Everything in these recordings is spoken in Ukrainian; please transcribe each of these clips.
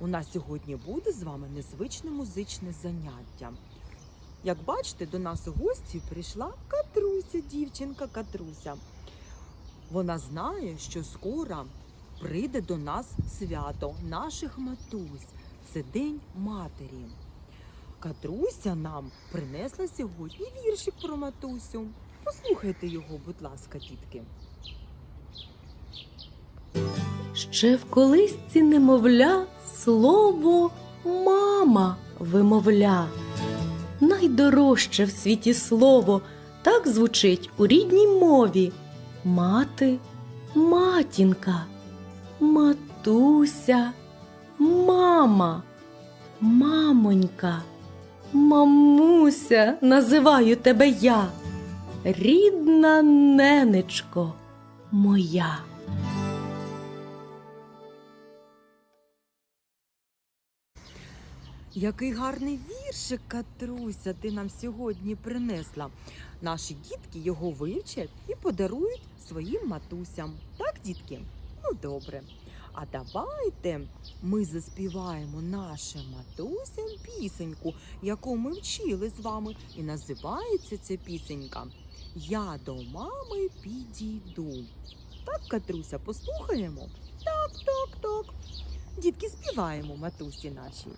У нас сьогодні буде з вами незвичне музичне заняття. Як бачите, до нас у гості прийшла Катруся, дівчинка Катруся. Вона знає, що скоро прийде до нас свято наших матусь. Це День матері. Катруся нам принесла сьогодні віршик про матусю. Послухайте його, будь ласка, дітки. Ще в колисці немовля слово мама вимовля. Найдорожче в світі слово так звучить у рідній мові. Мати, матінка, матуся, мама, мамонька, мамуся, називаю тебе я, рідна ненечко моя. Який гарний віршик, Катруся, ти нам сьогодні принесла. Наші дітки його вивчать і подарують своїм матусям. Так, дітки? Ну, добре. А давайте ми заспіваємо нашим матусям пісеньку, яку ми вчили з вами. І називається ця пісенька Я до мами підійду. Так, Катруся, послухаємо? Так, так, так. Дітки, співаємо матусі нашій.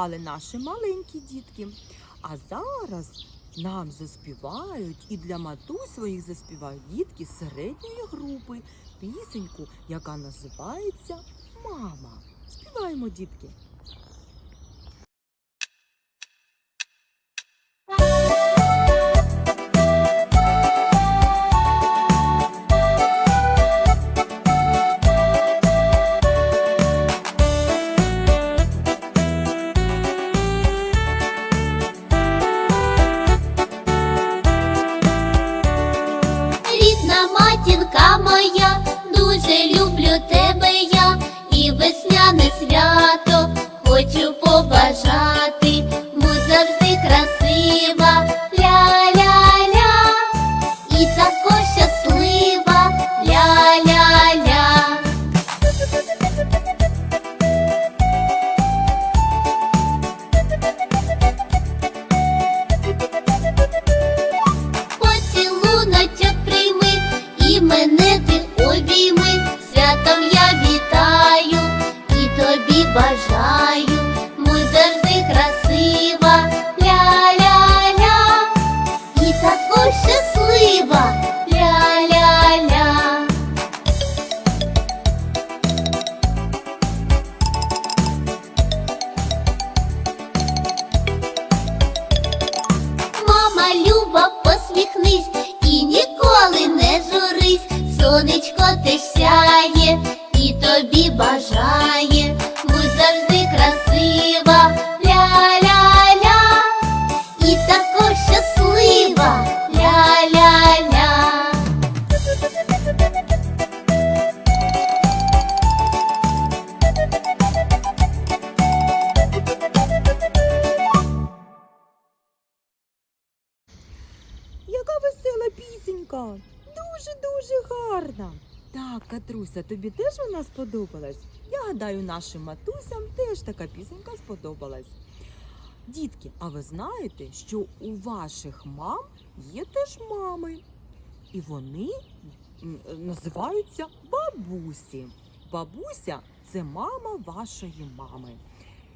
Заспівали наші маленькі дітки. А зараз нам заспівають і для матусь своїх заспівають дітки середньої групи пісеньку, яка називається Мама. Співаємо, дітки. Посміхнись і ніколи не журись. Сонечко те сяє пісенька! Дуже-дуже гарна. Так, Катруся, тобі теж вона сподобалась? Я гадаю, нашим матусям теж така пісенька сподобалась. Дітки, а ви знаєте, що у ваших мам є теж мами, і вони називаються бабусі. Бабуся це мама вашої мами.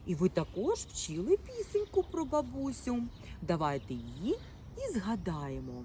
І ви також вчили пісеньку про бабусю. Давайте її і згадаємо.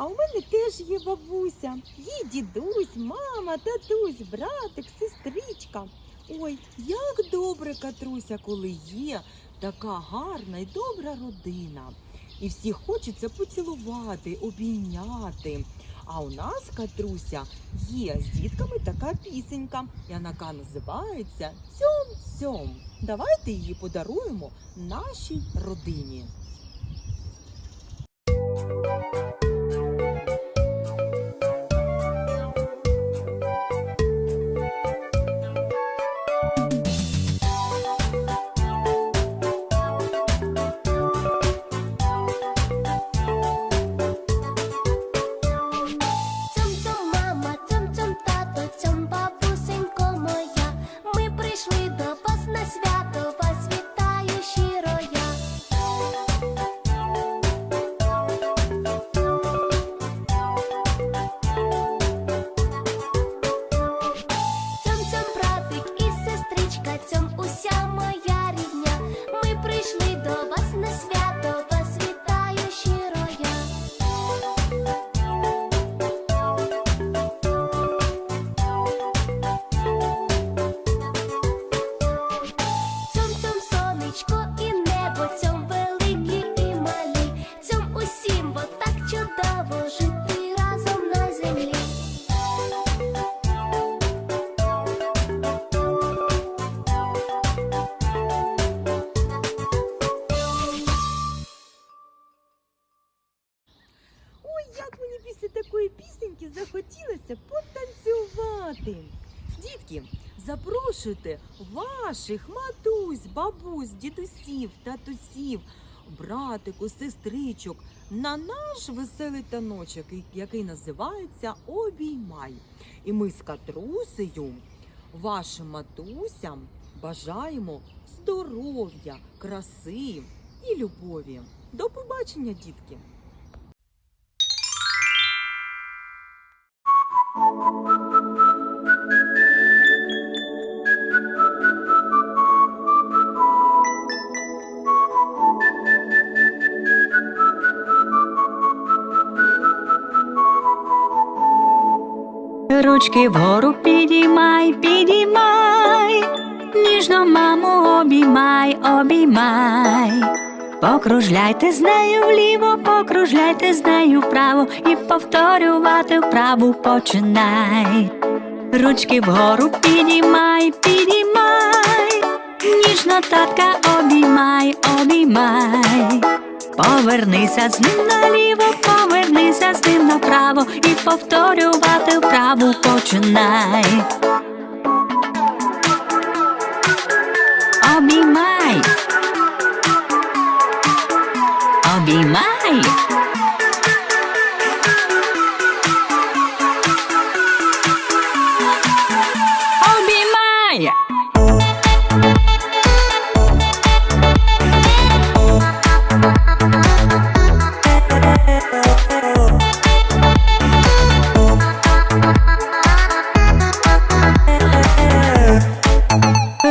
А у мене теж є бабуся. Є дідусь, мама, татусь, братик, сестричка. Ой, як добре, Катруся, коли є така гарна і добра родина. І всі хочеться поцілувати, обійняти. А у нас, Катруся, є з дітками така пісенька, вона називається Цьом-цьом. Давайте її подаруємо нашій родині. Хочеться потанцювати. Дітки, запрошуйте ваших матусь, бабусь, дідусів, татусів, братику, сестричок на наш веселий таночок, який називається Обіймай. І ми з Катрусею вашим матусям бажаємо здоров'я, краси і любові. До побачення, дітки! Ручки вгору підіймай, підіймай, ніжно маму обіймай, обіймай. Покружляйте з нею вліво, покружляйте з нею вправо і повторювати вправу починай. Ручки вгору підіймай, підіймай, ніжно татка обіймай, обіймай. Повернися з ним наліво, повернися з ним направо і повторювати вправу починай.